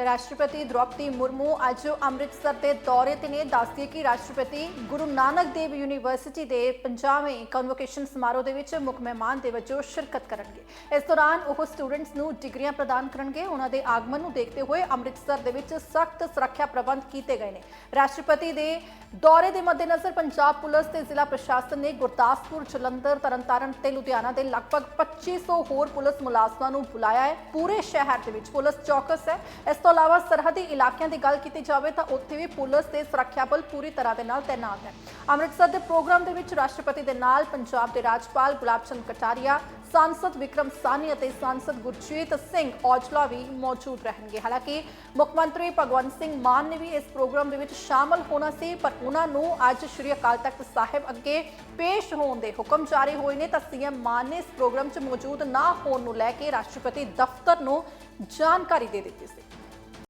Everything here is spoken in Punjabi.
ਤੇ ਰਾਸ਼ਟਰਪਤੀ ਦ੍ਰੋਪਦੀ ਮੁਰਮੂ ਅੱਜ ਅੰਮ੍ਰਿਤਸਰ ਦੇ ਦੌਰੇ ਤੇ ਨੇ ਦੱਸਦੀ ਕਿ ਰਾਸ਼ਟਰਪਤੀ ਗੁਰੂ ਨਾਨਕ ਦੇਵ ਯੂਨੀਵਰਸਿਟੀ ਦੇ 50ਵੇਂ ਕਨਵੋਕੇਸ਼ਨ ਸਮਾਰੋਹ ਦੇ ਵਿੱਚ ਮੁੱਖ ਮਹਿਮਾਨ ਦੇ ਵਜੋਂ ਸ਼ਿਰਕਤ ਕਰਨਗੇ ਇਸ ਦੌਰਾਨ ਉਹ ਸਟੂਡੈਂਟਸ ਨੂੰ ਡਿਗਰੀਆਂ ਪ੍ਰਦਾਨ ਕਰਨਗੇ ਉਹਨਾਂ ਦੇ ਆਗਮਨ ਨੂੰ ਦੇਖਦੇ ਹੋਏ ਅੰਮ੍ਰਿਤਸਰ ਦੇ ਵਿੱਚ ਸਖਤ ਸੁਰੱਖਿਆ ਪ੍ਰਬੰਧ ਕੀਤੇ ਗਏ ਨੇ ਰਾਸ਼ਟਰਪਤੀ ਦੇ ਦੌਰੇ ਦੇ ਮੱਦੇਨਜ਼ਰ ਪੰਜਾਬ ਪੁਲਿਸ ਤੇ ਜ਼ਿਲ੍ਹਾ ਪ੍ਰਸ਼ਾਸਨ ਨੇ ਗੁਰਦਾਸਪੁਰ, ਜਲੰਧਰ, ਤਰਨਤਾਰਨ ਤੇ ਲੁਧਿਆਣਾ ਦੇ ਲਗਭਗ 2500 ਹੋਰ ਪੁਲਿਸ ਮੁਲਾਜ਼ਮਾਂ ਨੂੰ ਬੁਲਾਇਆ ਹੈ। ਪੂਰੇ ਸ਼ਹਿਰ ਦੇ ਵਿੱਚ ਪੁਲਿਸ ਚੌਕਸ ਹੈ। ਇਸ ਤੋਂ ਇਲਾਵਾ ਸਰਹੱਦੀ ਇਲਾਕਿਆਂ ਦੀ ਗੱਲ ਕੀਤੀ ਜਾਵੇ ਤਾਂ ਉੱਥੇ ਵੀ ਪੁਲਿਸ ਤੇ ਸੁਰੱਖਿਆ ਬਲ ਪੂਰੀ ਤਰ੍ਹਾਂ ਦੇ ਨਾਲ ਤਾਇਨਾਤ ਹੈ। ਅੰਮ੍ਰਿਤਸਰ ਦੇ ਪ੍ਰੋਗਰਾਮ ਦੇ ਵਿੱਚ ਰਾਸ਼ਟਰਪਤੀ ਦੇ ਨਾਲ ਪੰਜਾਬ ਦੇ ਰਾਜਪਾਲ ਗੁਲਾਬ ਚੰਦ ਕਟਾਰੀਆ ਸਾਂਸਦ ਵਿਕਰਮ ਸਾਨੀ ਅਤੇ ਸਾਂਸਦ ਗੁਰਜੀਤ ਸਿੰਘ ਔਜਲਾ ਵੀ ਮੌਜੂਦ ਰਹਿਣਗੇ ਹਾਲਾਂਕਿ ਮੁੱਖ ਮੰਤਰੀ ਭਗਵੰਤ ਸਿੰਘ ਮਾਨ ਨੇ ਵੀ ਇਸ ਪ੍ਰੋਗਰਾਮ ਦੇ ਵਿੱਚ ਸ਼ਾਮਲ ਹੋਣਾ ਸੀ ਪਰ ਉਹਨਾਂ ਨੂੰ ਅੱਜ ਸ਼੍ਰੀ ਅਕਾਲ ਤਖਤ ਸਾਹਿਬ ਅੱਗੇ ਪੇਸ਼ ਹੋਣ ਦੇ ਹੁਕਮ ਜਾਰੀ ਹੋਏ ਨੇ ਤਾਂ ਸੀਐਮ ਮਾਨ ਨੇ ਇਸ ਪ੍ਰੋਗਰਾਮ 'ਚ ਮੌਜੂਦ ਨਾ ਹੋਣ ਨੂੰ ਲੈ ਕੇ ਰਾਸ਼ਟਰਪਤੀ ਦਫ਼ਤਰ ਨੂੰ ਜਾਣਕਾਰੀ ਦੇ ਦਿੱਤੀ ਸੀ